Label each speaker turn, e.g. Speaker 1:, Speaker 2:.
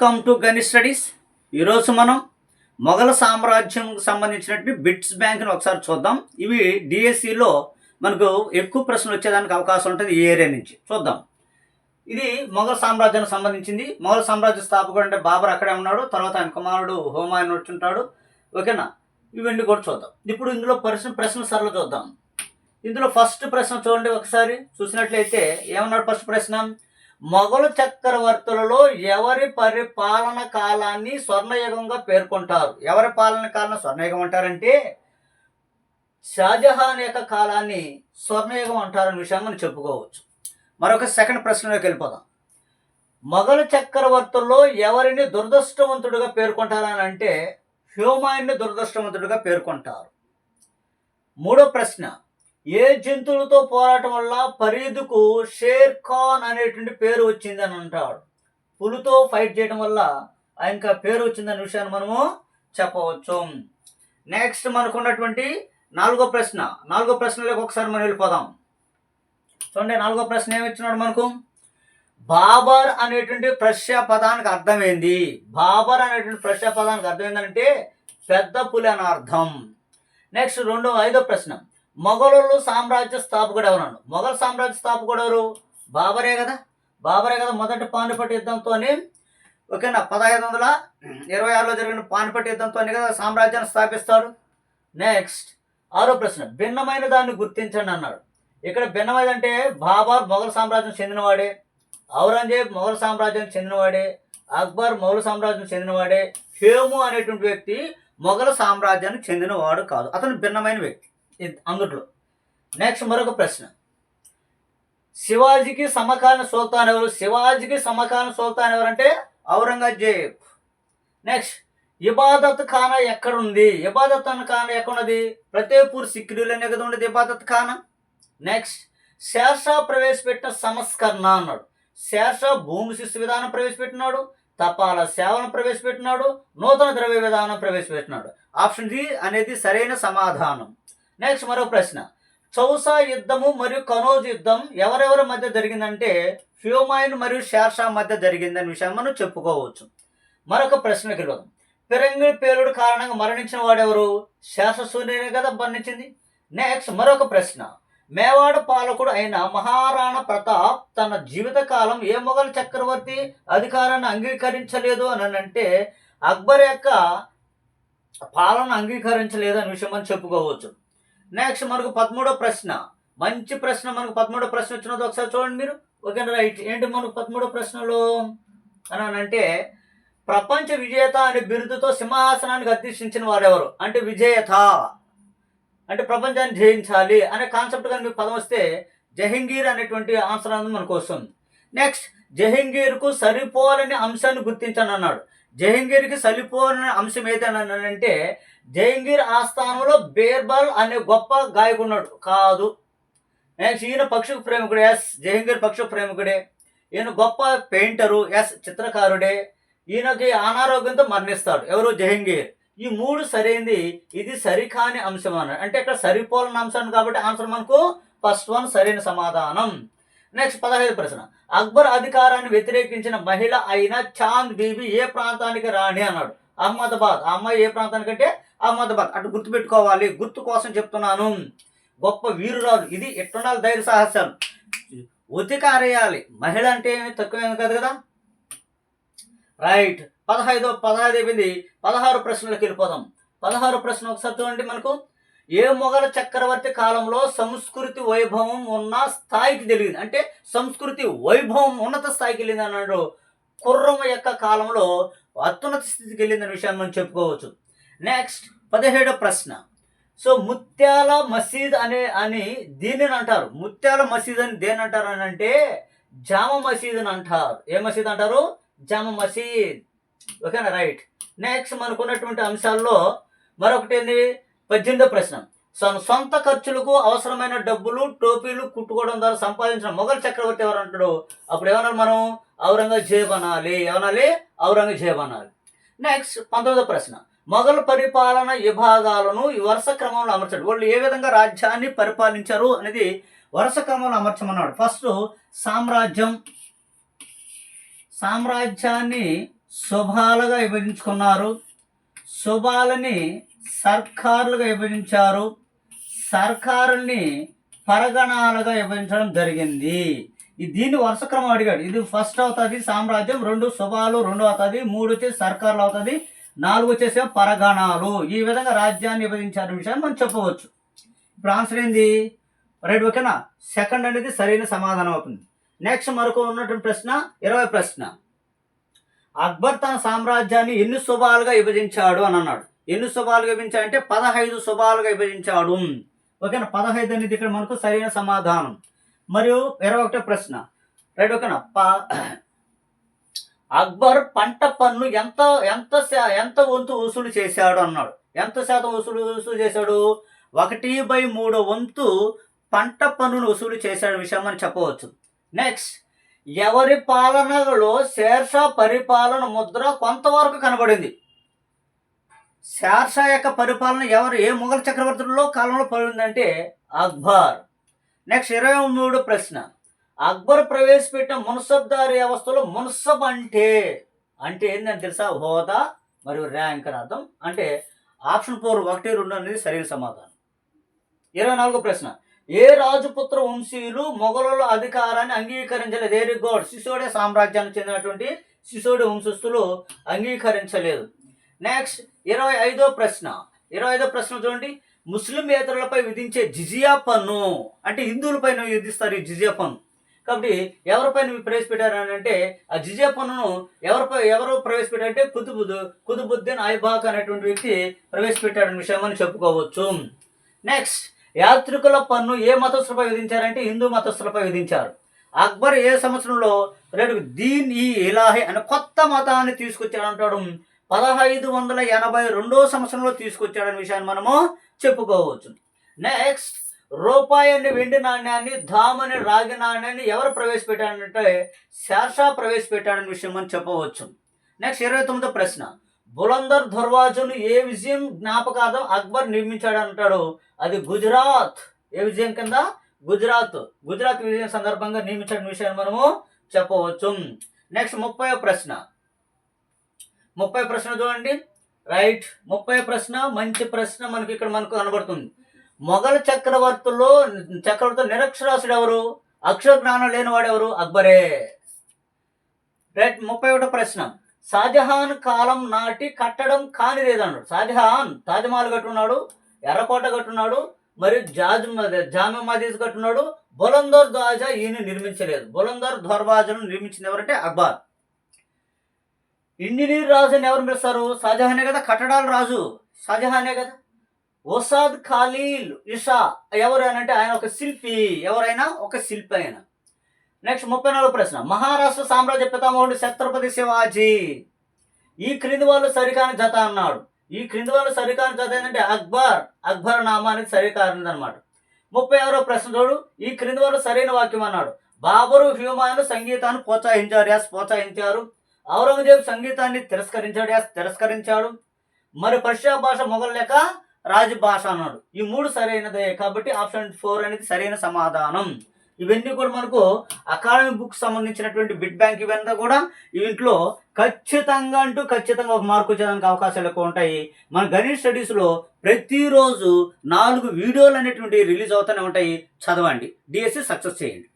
Speaker 1: Welcome to గని studies ఈరోజు మనం మొఘల సామ్రాజ్యంకు సంబంధించినటువంటి బిట్స్ బ్యాంక్ని ఒకసారి చూద్దాం. ఇవి డిఎస్సిలో మనకు ఎక్కువ ప్రశ్నలు వచ్చేదానికి అవకాశం ఉంటుంది ఈ ఏరియా నుంచి. చూద్దాం. ఇది మొఘల్ సామ్రాజ్యానికి సంబంధించింది. మొఘల్ సామ్రాజ్య స్థాపకుడు అంటే బాబర్ అక్కడే ఉన్నాడు. తర్వాత ఆయన కుమారుడు హోమాయన్ వచ్చుంటాడు ఓకేనా? ఇవన్నీ కూడా చూద్దాం. ఇప్పుడు ఇందులో ప్రశ్న ప్రశ్న సరళ చూద్దాం. ఇందులో ఫస్ట్ ప్రశ్న చూడండి ఒకసారి. చూసినట్లయితే ఏమన్నాడు ఫస్ట్ ప్రశ్న? మొఘలు చక్రవర్తులలో ఎవరి పరిపాలన కాలాన్ని స్వర్ణయుగంగా పేర్కొంటారు? ఎవరి పాలన కాలం స్వర్ణయుగం అంటారంటే? షాజహాన్ యొక్క కాలాన్ని స్వర్ణయుగం అంటారనే విషయం మనం చెప్పుకోవచ్చు. మరొక సెకండ్ ప్రశ్నలోకి వెళ్ళిపోదాం. మొఘలు చక్రవర్తుల్లో ఎవరిని దురదృష్టవంతుడిగా పేర్కొంటారని అంటే హ్యూమాయిన్ని దురదృష్టవంతుడిగా పేర్కొంటారు. మూడో ప్రశ్న ఏ జంతువులతో పోరాటం వల్ల ఫరీదుకు షేర్ ఖాన్ అనేటువంటి పేరు వచ్చిందని అంటాడు. పులితో ఫైట్ చేయడం వల్ల ఆయనకు ఆ పేరు వచ్చిందనే విషయాన్ని మనము చెప్పవచ్చు. నెక్స్ట్ మనకున్నటువంటి నాలుగో ప్రశ్న. నాలుగో ప్రశ్నలోకి ఒకసారి మనం వెళ్ళిపోదాం. చూడండి నాలుగో ప్రశ్న ఏమిచ్చినాడు మనకు? బాబర్ అనేటువంటి ప్రశ్య పదానికి అర్థమైంది. బాబర్ అనేటువంటి ప్రశ్య పదానికి అర్థమైందంటే పెద్ద పులి అని అర్థం. నెక్స్ట్ రెండో ఐదో ప్రశ్న. మొఘలు సామ్రాజ్య స్థాపకుడు ఎవరన్నాడు? మొఘల్ సామ్రాజ్య స్థాపకుడు ఎవరు? బాబరే కదా? బాబరే కదా మొదటి పానిపట్టి యుద్ధంతో ఓకేనా? పదహైదు వందల ఇరవై ఆరులో జరిగిన పానిపట్టి యుద్ధంతో కదా సామ్రాజ్యాన్ని స్థాపిస్తాడు. నెక్స్ట్ ఆరో ప్రశ్న. భిన్నమైన దాన్ని గుర్తించండి అన్నాడు. ఇక్కడ భిన్నమైనది అంటే బాబర్ మొఘల్ సామ్రాజ్యం చెందినవాడే ఔరంగజేబ్ మొఘల్ సామ్రాజ్యానికి చెందినవాడే అక్బర్ మొఘల్ సామ్రాజ్యం చెందినవాడే హేము అనేటువంటి వ్యక్తి మొఘల్ సామ్రాజ్యానికి చెందినవాడు కాదు. అతను భిన్నమైన వ్యక్తి. అందుట్లో. నెక్స్ట్ మరొక ప్రశ్న. శివాజీకి సమకాలీన సుల్తాన్ ఎవరు? శివాజీకి సమకాలీన సుల్తాన్ ఎవరంటే? ఔరంగజేబ్. నెక్స్ట్ ఇబాదత్ ఖానా ఎక్కడ ఉంది ఇబాదత్ అన్న ఖానా ఎక్కడున్నది? ప్రతేపూర్ సిక్కిడీలోనే కదా ఉండేది ఇబాదత్ ఖానా? నెక్స్ట్ శేర్షా ప్రవేశపెట్టిన సంస్కరణ అన్నాడు. శేర్షా భూమి శిస్తు విధానం ప్రవేశపెట్టినాడు. తపాలా సేవను ప్రవేశపెట్టినాడు. నూతన ద్రవ్య విధానం ప్రవేశపెట్టినాడు. ఆప్షన్ డి అనేది సరైన సమాధానం. నెక్స్ట్ మరో ప్రశ్న. చౌసా యుద్ధము మరియు కనోజ్ యుద్ధం ఎవరెవరి మధ్య జరిగిందంటే హ్యూమాయిన్ మరియు షేర్షా మధ్య జరిగిందనే విషయం మనం చెప్పుకోవచ్చు. మరొక ప్రశ్నకి వెళ్దాం పిరంగి పేలుడు కారణంగా మరణించిన వాడెవరు శేషసూర్యునే కదా మరణించింది. నెక్స్ట్ మరొక ప్రశ్న. మేవాడ పాలకుడు అయిన మహారాణా ప్రతాప్ తన జీవితకాలం ఏ మొఘల్ చక్రవర్తి అధికారాన్ని అంగీకరించలేదు అని అంటే అక్బర్ యొక్క పాలన అంగీకరించలేదు అనే విషయం మనం చెప్పుకోవచ్చు. నెక్స్ట్ మనకు పదమూడో ప్రశ్న. మంచి ప్రశ్న మనకు పదమూడో ప్రశ్న వచ్చినది ఒకసారి చూడండి మీరు. ఓకే రైట్ ఏంటి మనకు పదమూడో ప్రశ్నలో? అని అంటే ప్రపంచ విజేత అనే బిరుదుతో సింహాసనానికి అధిష్ఠించిన వారెవరు? అంటే విజేత. అంటే ప్రపంచాన్ని జయించాలి అనే కాన్సెప్ట్ కానీ మీకు పదం వస్తే జహంగీర్ అనేటువంటి ఆన్సర్ అనేది మనకు వస్తుంది. నెక్స్ట్ జహంగీర్కు సరిపోలని అంశాన్ని గుర్తించండి అన్నాడు జహంగీర్కి సరిపోలని అంశం ఏదైనా అంటే జహంగీర్ ఆస్థానంలో బీర్బల్ అనే గొప్ప గాయకున్నాడు. కాదు. నెక్స్ట్ ఈయన పక్షు ప్రేమికుడు. ఎస్. జహంగీర్ పక్షు ప్రేమికుడే. ఈయన గొప్ప పెయింటరు. ఎస్. చిత్రకారుడే. ఈయనకి అనారోగ్యంతో మరణిస్తాడు. ఎవరు? జహంగీర్. ఈ మూడు సరైంది. ఇది సరికాని అంశం అన్నాడు అంటే ఇక్కడ సరిపోలని అంశం కాబట్టి ఆన్సర్ మనకు ఫస్ట్ వన్ సరైన సమాధానం. నెక్స్ట్ పదహైదు ప్రశ్న. అక్బర్ అధికారాన్ని వ్యతిరేకించిన మహిళ అయిన చాంద్ బీబీ ఏ ప్రాంతానికి రాణి? అన్నాడు. అహ్మదాబాద్. ఆ అమ్మాయి ఏ ప్రాంతానికంటే అహ్మదాబాద్ అటు గుర్తుపెట్టుకోవాలి. గుర్తు కోసం చెప్తున్నాను. గొప్ప వీరురాలు ఇది ఎట్టుండాలి ధైర్య సాహసాలు ఉతికారేయాలి మహిళ అంటే ఏమి? తక్కువేమి కాదు కదా? రైట్. పదహైదో పదహైదు అయిపోయింది. పదహారు ప్రశ్నలకు వెళ్ళిపోదాం. పదహారు ప్రశ్న ఒకసారి చూడండి మనకు. ఏ మొఘల చక్రవర్తి కాలంలో సంస్కృతి వైభవం ఉన్న స్థాయికి తెలియదు అంటే సంస్కృతి వైభవం ఉన్నత స్థాయికి వెళ్ళింది అన్నాడు. కుర్రమ యొక్క కాలంలో అత్యున్నత స్థితికి వెళ్ళిందనే విషయాన్ని మనం చెప్పుకోవచ్చు. నెక్స్ట్ పదిహేడో ప్రశ్న. సో ముత్యాల మసీద్ అనే అని దీనిని అంటారు. ముత్యాల మసీద్ అని దేని అంటారు అని అంటే జామ మసీద్ అని అంటారు. ఏ మసీద్ అంటారు? జామ మసీద్. ఓకేనా? రైట్ నెక్స్ట్ మనకున్నటువంటి అంశాల్లో మరొకటి ఏంది? పద్దెనిమిదో ప్రశ్న. తన సొంత ఖర్చులకు అవసరమైన డబ్బులు టోపీలు కుట్టుకోవడం ద్వారా సంపాదించిన మొఘల్ చక్రవర్తి ఎవరు అంటాడు? అప్పుడు ఏమన్నారు మనం? ఔరంగజేబ్ అనాలి. ఏమనాలి? ఔరంగజేబ్ అనాలి. నెక్స్ట్ పంతొమ్మిదో ప్రశ్న. మొఘల్ పరిపాలన విభాగాలను ఈ వరుస క్రమంలో అమర్చాడు. వాళ్ళు ఏ విధంగా రాజ్యాన్ని పరిపాలించారు అనేది వరుస క్రమంలో అమర్చమన్నాడు. ఫస్ట్ సామ్రాజ్యం సామ్రాజ్యాన్ని శుభాలుగా విభజించుకున్నారు. శుభాలని సర్కారులుగా విభజించారు. సర్కారుల్ని పరగణాలుగా విభజించడం జరిగింది. దీన్ని వరుస క్రమం అడిగాడు. ఇది ఫస్ట్ అవుతుంది సామ్రాజ్యం రెండు శుభాలు రెండు అవుతుంది మూడు వచ్చి సర్కారులు అవుతుంది నాలుగు వచ్చేసే పరగణాలు. ఈ విధంగా రాజ్యాన్ని విభజించారు విషయాన్ని మనం చెప్పవచ్చు. ఇప్పుడు ఆన్సర్ ఏంది? రైట్ ఓకేనా సెకండ్ అనేది సరైన సమాధానం అవుతుంది. నెక్స్ట్ మరొక ఉన్నటువంటి ప్రశ్న ఇరవై ప్రశ్న. అక్బర్ తన సామ్రాజ్యాన్ని ఎన్ని శుభాలుగా విభజించాడు అని అన్నాడు. ఎన్ని శుభాలుగా విభజించాడంటే పదహైదు శుభాలుగా విభజించాడు. ఓకేనా పదహైదు అనేది ఇక్కడ మనకు సరైన సమాధానం. మరియు ఇరవై ఒకటో ప్రశ్న. రైట్ ఓకేనా ప- అక్బర్ పంట పన్ను ఎంత ఎంత శా- ఎంత వంతు వసూలు చేశాడు అన్నాడు. ఎంత శాతం వసూలు వసూలు చేశాడు? ఒకటి బై మూడు వంతు పంట పన్నును వసూలు చేశాడు విషయం అని చెప్పవచ్చు. నెక్స్ట్ ఎవరి పాలనలో శేర్షా పరిపాలన ముద్ర కొంతవరకు కనబడింది? షేర్షా యొక్క పరిపాలన ఎవరు ఏ మొఘల్ చక్రవర్తుల్లో కాలంలో పడిందంటే అక్బర్. నెక్స్ట్ ఇరవై మూడు ప్రశ్న. అక్బర్ ప్రవేశపెట్టిన మున్సబ్దారీ వ్యవస్థలో మున్సబ్ అంటే అంటే ఏంటని తెలుసా? హోదా మరియు ర్యాంక్ అని అర్థం. అంటే ఆప్షన్ ఫోర్ ఒకటి రెండు అనేది సరైన సమాధానం. ఇరవై నాలుగో ప్రశ్న. ఏ రాజపుత్ర వంశీయులు మొఘలుల అధికారాన్ని అంగీకరించలేదు? వెరీ గుడ్ శిశోడే సామ్రాజ్యానికి చెందినటువంటి శిశోడి వంశస్థులు అంగీకరించలేదు. నెక్స్ట్ ఇరవై ఐదో ప్రశ్న. ఇరవై ఐదో ప్రశ్న చూడండి. ముస్లింయేతరులపై విధించే జిజియా పన్ను అంటే హిందువులపైన విధిస్తారు ఈ జిజియా పన్ను. కాబట్టి ఎవరిపైన ప్రవేశపెట్టారు అని అంటే ఆ జిజే పన్నును ఎవరిపై ఎవరు ప్రవేశపెట్టారంటే కుతుబుద్ కుతుబుద్దీన్ ఐబాక్ అనేటువంటి వ్యక్తి ప్రవేశపెట్టాడని విషయం అని చెప్పుకోవచ్చు. నెక్స్ట్ యాత్రికుల పన్ను ఏ మతస్థులపై విధించారంటే హిందూ మతస్థులపై విధించారు. అక్బర్ ఏ సంవత్సరంలో రేటు దీన్ ఈ ఇలాహి అనే కొత్త మతాన్ని తీసుకొచ్చాడంటాడు పదహైదు వందల ఎనభై రెండో సంవత్సరంలో తీసుకొచ్చాడనే విషయాన్ని మనము చెప్పుకోవచ్చు. నెక్స్ట్ రూపాయి అనే వెండి నాణ్యాన్ని ధామ్ అనే రాగి నాణ్యాన్ని ఎవరు ప్రవేశపెట్టాడంటే శాషా ప్రవేశపెట్టాడని విషయం మనం చెప్పవచ్చు. నెక్స్ట్ ఇరవై తొమ్మిదో ప్రశ్న. బులందర్ దర్వాజును ఏ విజయం జ్ఞాపకార్థం అక్బర్ నిర్మించాడు అంటాడు అది గుజరాత్. ఏ విజయం కింద? గుజరాత్. గుజరాత్ విజయం సందర్భంగా నియమించిన విషయాన్ని మనము చెప్పవచ్చు. నెక్స్ట్ ముప్పై ప్రశ్న. ముప్పై ప్రశ్న చూడండి. రైట్ ముప్పై ప్రశ్న మంచి ప్రశ్న మనకి ఇక్కడ మనకు కనబడుతుంది. మొఘల్ చక్రవర్తుల్లో చక్రవర్తులు నిరక్షరాసుడు ఎవరు అక్షర జ్ఞానం లేనివాడు ఎవరు అక్బరే. రైట్ ముప్పై ఒకటో ప్రశ్న. షాజహాన్ కాలం నాటి కట్టడం కానిదేదన్నాడు. షాజహాన్ తాజ్మహల్ కట్టున్నాడు ఎర్రకోట కట్టున్నాడు మరియు జాజ్ జామ మదీజ్ కట్టున్నాడు. బులందర్ ద్వాజా ఈయన నిర్మించలేదు. బులందర్ దర్వాజను నిర్మించింది ఎవరంటే అక్బర్. ఇంజనీర్ రాజు అని ఎవరు పిలుస్తారు? షాజహానే కదా? కట్టడాల రాజు. షాజహానే కదా? ఒసాద్ ఖాలీల్ ఇషా ఎవరు అంటే ఆయన ఒక శిల్పి. ఎవరైనా ఒక శిల్పి ఆయన నెక్స్ట్ ముప్పై నాలుగు ప్రశ్న. మహారాష్ట్ర సామ్రాజ్య పితామహుడు ఛత్రపతి శివాజీ. ఈ క్రింది వాళ్ళు సరికాని జత అన్నాడు. ఈ క్రింది వాళ్ళు సరికాని జత ఏంటంటే అక్బర్. అక్బర్ నామా అనేది సరికానిది అనమాట ముప్పై ఆరో ప్రశ్న చూడు. ఈ క్రింది వాళ్ళు సరైన వాక్యం అన్నాడు. బాబరు హ్యూమాను సంగీతాన్ని ప్రోత్సహించారు యాస్ ప్రోత్సహించారు. ఔరంగజేబు సంగీతాన్ని తిరస్కరించాడు. యాస్ తిరస్కరించాడు. మరి పర్షియా భాష మొగల్ లేక రాజ భాష అన్నాడు. ఈ మూడు సరైనదే కాబట్టి ఆప్షన్ ఫోర్ అనేది సరైన సమాధానం. ఇవన్నీ కూడా మనకు అకాడమీ బుక్ సంబంధించినటువంటి బిడ్ బ్యాంక్ ఇవన్నీ కూడా ఇంట్లో ఖచ్చితంగా అంటూ ఖచ్చితంగా ఒక మార్కు వచ్చేదానికి అవకాశాలు ఎక్కువ ఉంటాయి. మన గణిత స్టడీస్లో ప్రతిరోజు నాలుగు వీడియోలు అనేటువంటి రిలీజ్ అవుతూనే ఉంటాయి. చదవండి. డిఎస్సి సక్సెస్ చేయండి.